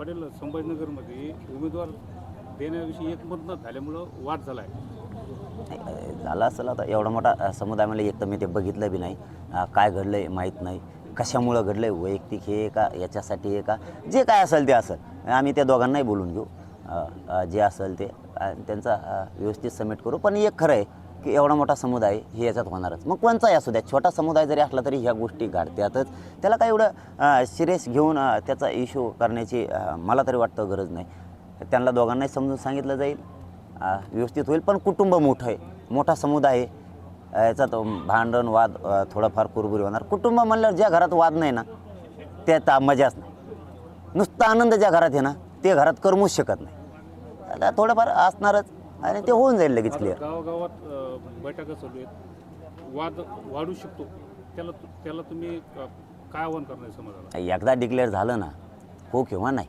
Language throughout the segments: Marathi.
पाटील संभाजीनगरमध्ये उमेदवार देण्याविषयी एकमत न झाल्यामुळं वाद झाला आहे. झाला असेल आता एवढा मोठा समुदाय मला एक तर मी ते बघितलं बी नाही. काय घडलं आहे माहीत नाही. कशामुळं घडलं आहे वैयक्तिक हे का याच्यासाठी हे का जे काय असेल ते असेल. आम्ही त्या दोघांनाही बोलून घेऊ. जे असेल ते त्यांचा व्यवस्थित सबमिट करू. पण एक खरं आहे की एवढा मोठा समुदाय हे याच्यात होणारच. मग कोणचाही असू द्या छोटा समुदाय जरी असला तरी ह्या गोष्टी घडतातच. त्याला काय एवढं सिरियस घेऊन त्याचा इश्यू करण्याची मला तरी वाटतं गरज नाही. त्यांना दोघांनाही समजून सांगितलं जाईल. व्यवस्थित होईल. पण कुटुंब मोठं आहे. मोठा समुदाय आहे. आ, याच्यात भांडण वाद थोडंफार कुरबुरी होणार. कुटुंब म्हणल्यावर ज्या घरात वाद नाही ना त्यात मजाच नाही. नुसता आनंद ज्या घरात आहे ना ते घरात करमूच शकत नाही. थोडंफार असणारच. आणि ते होऊन जाईल लगेच क्लिअर गावागावात अ, बैठका चालू आहेत. वाद वाढू शकतो. त्याला त्याला तुम्ही अ, काय आव्हान करणार आहे समाजाला? एकदा डिक्लेअर झालं ना हो किंवा नाही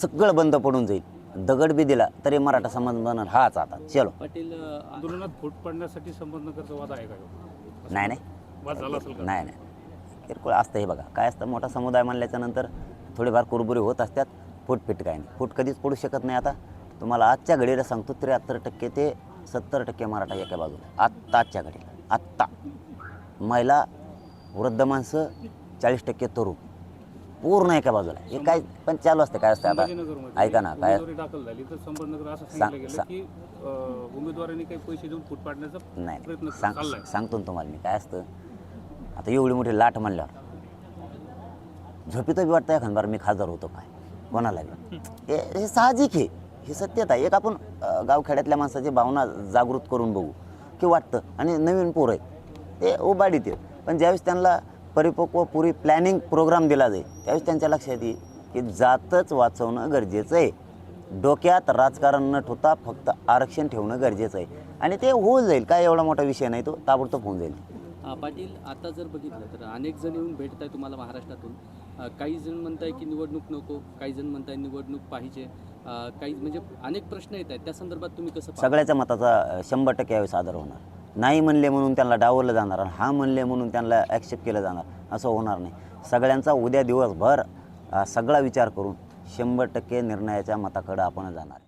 सगळं बंद पडून जाईल. दगड बी दिला तरी मराठा समाज म्हणणार हाच आता चलो. पाटील अ, आंदोलनात फूट पडण्यासाठी संबंधकरचा वाद आहे का ह्यो? असं नाही नाही. वाद झाला असेल का? नाही नाही. किरकोळ असतं हे बघा. काय असतं मोठा समुदाय म्हणल्याच्या नंतर थोडीफार कुरबुरी होत असतात. फूटपीट काय नाही. फूट कधीच पडू शकत नाही आता. तुम्हाला आजच्या घडीला सांगतो त्र्याहत्तर टक्के ते सत्तर टक्के मराठा एका बाजूला. आत्ता आजच्या घडीला. आत्ता. महिला वृद्ध माणसं चाळीस टक्के तरुण. पूर्ण एका बाजूला. हे काय पण चालू असतं काय असतं आता? ऐका ना काय नाही. सांगतो ना तुम्हाला मी काय असतं. आता एवढी मोठी लाट म्हणल्यावर. झोपेतं बी वाटतं एखाद बार मी खासदार होतो काय? कोणाला हे हे साहजिक आहे. ही सत्यता आहे. एक आपण गावखेड्यातल्या माणसाची भावना जागृत करून बघू. की वाटतं. आणि नवीन पोरं आहे ते उबाडीत आहेत. पण ज्यावेळेस त्यांना परिपक्व पुरी प्लॅनिंग प्रोग्राम दिला जाईल त्यावेळेस त्यांच्या लक्षात येईल की जातच वाचवणं गरजेचं आहे. डोक्यात राजकारण न ठेवता फक्त आरक्षण ठेवणं गरजेचं आहे. आणि ते होऊन जाईल. काय एवढा मोठा विषय नाही तो. ताबडतोब होऊन जाईल. पाटील आता जर बघितलं तर अनेक जण येऊन भेटत आहे तुम्हाला महाराष्ट्रातून. काही जण म्हणताय की निवडणूक नको. काही जण म्हणताय निवडणूक पाहिजे. काही म्हणजे अनेक प्रश्न येत आहेत. त्या संदर्भात तुम्ही कसं सगळ्याच्या मताचा शंभर टक्के यावेळेस आदर होणार. नाही म्हणले म्हणून त्यांना डावरलं जाणार आणि हा म्हणले म्हणून त्यांना ॲक्सेप्ट केलं जाणार असं होणार नाही. सगळ्यांचा उद्या दिवसभर सगळा विचार करून शंभर टक्के निर्णयाच्या मताकडं आपण जाणार.